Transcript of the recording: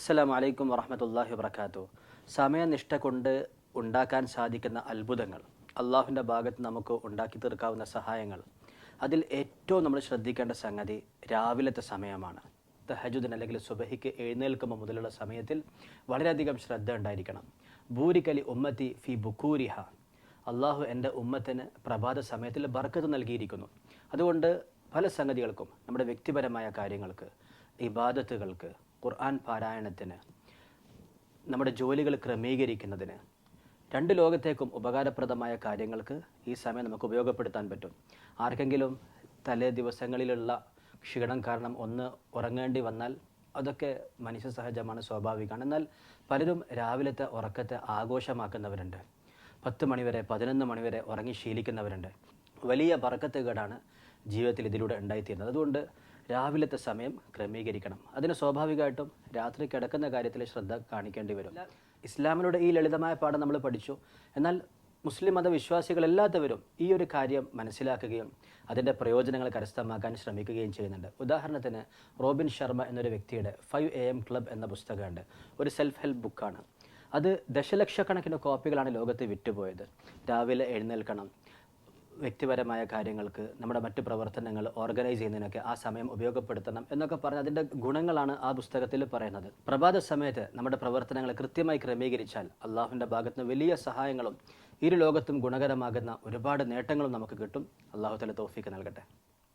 അസ്സലാമു വലൈക്കും വറഹമത്തല്ലാഹി വബർക്കാത്തു സമയനിഷ്ഠ കൊണ്ട് ഉണ്ടാക്കാൻ സാധിക്കുന്ന അത്ഭുതങ്ങൾ അള്ളാഹുവിന്റെ ഭാഗത്ത് നമുക്ക് ഉണ്ടാക്കി തീർക്കാവുന്ന സഹായങ്ങൾ അതിൽ ഏറ്റവും നമ്മൾ ശ്രദ്ധിക്കേണ്ട സംഗതി രാവിലത്തെ സമയമാണ്. തഹജുദിൻ അല്ലെങ്കിൽ സുബഹിക്ക് എഴുന്നേൽക്കുമ്പോൾ മുതലുള്ള സമയത്തിൽ വളരെയധികം ശ്രദ്ധ ഉണ്ടായിരിക്കണം. ഭൂരിക്കലി ഉമ്മത്തി ഫി ബുക്കൂരിഹ അള്ളാഹു എന്റെ ഉമ്മത്തിന് പ്രഭാത സമയത്തിൽ ബർക്കത്ത് നൽകിയിരിക്കുന്നു. അതുകൊണ്ട് പല സംഗതികൾക്കും നമ്മുടെ വ്യക്തിപരമായ കാര്യങ്ങൾക്ക് ഇബാദത്തുകൾക്ക് ഖുർആൻ പാരായണത്തിന് നമ്മുടെ ജോലികൾ ക്രമീകരിക്കുന്നതിന് രണ്ട് ലോകത്തേക്കും ഉപകാരപ്രദമായ കാര്യങ്ങൾക്ക് ഈ സമയം നമുക്ക് ഉപയോഗപ്പെടുത്താൻ പറ്റും. ആർക്കെങ്കിലും തലേ ദിവസങ്ങളിലുള്ള ക്ഷീണം കാരണം ഒന്ന് ഉറങ്ങേണ്ടി വന്നാൽ അതൊക്കെ മനുഷ്യ സഹജമാണ് സ്വാഭാവികമാണ്. എന്നാൽ പലരും രാവിലത്തെ ഉറക്കത്തെ ആഘോഷമാക്കുന്നവരുണ്ട്. പത്ത് മണിവരെ പതിനൊന്ന് മണിവരെ ഉറങ്ങി ശീലിക്കുന്നവരുണ്ട്. വലിയ പറക്കത്തുകേടാണ് ജീവിതത്തിൽ ഇതിലൂടെ ഉണ്ടായിത്തീരുന്നത്. അതുകൊണ്ട് രാവിലത്തെ സമയം ക്രമീകരിക്കണം. അതിന് സ്വാഭാവികമായിട്ടും രാത്രി കിടക്കുന്ന കാര്യത്തിൽ ശ്രദ്ധ കാണിക്കേണ്ടി വരും. ഇസ്ലാമിലൂടെ ഈ ലളിതമായ പാഠം നമ്മൾ പഠിച്ചു. എന്നാൽ മുസ്ലിം മതവിശ്വാസികളല്ലാത്തവരും ഈ ഒരു കാര്യം മനസ്സിലാക്കുകയും അതിന്റെ പ്രയോജനങ്ങൾ കരസ്ഥമാക്കാൻ ശ്രമിക്കുകയും ചെയ്യുന്നുണ്ട്. ഉദാഹരണത്തിന് റോബിൻ ശർമ്മ എന്നൊരു വ്യക്തിയുടെ ഫൈവ് എ എം ക്ലബ് എന്ന പുസ്തകമുണ്ട്. ഒരു സെൽഫ് ഹെൽപ്പ് ബുക്കാണ്. അത് ദശലക്ഷക്കണക്കിന് കോപ്പികളാണ് ലോകത്ത് വിറ്റുപോയത്. രാവിലെ എഴുന്നേൽക്കണം. വ്യക്തിപരമായ കാര്യങ്ങൾക്ക് നമ്മുടെ മറ്റു പ്രവർത്തനങ്ങൾ ഓർഗനൈസ് ചെയ്യുന്നതിനൊക്കെ ആ സമയം ഉപയോഗപ്പെടുത്തണം എന്നൊക്കെ പറഞ്ഞ് അതിന്റെ ഗുണങ്ങളാണ് ആ പുസ്തകത്തിൽ പറയുന്നത്. പ്രഭാത സമയത്ത് നമ്മുടെ പ്രവർത്തനങ്ങൾ കൃത്യമായി ക്രമീകരിച്ചാൽ അള്ളാഹുവിന്റെ ഭാഗത്ത് നിന്ന് വലിയ സഹായങ്ങളും ഇരു ലോകത്തും ഗുണകരമാകുന്ന ഒരുപാട് നേട്ടങ്ങളും നമുക്ക് കിട്ടും. അള്ളാഹു തല തോഫിക്ക് നൽകട്ടെ.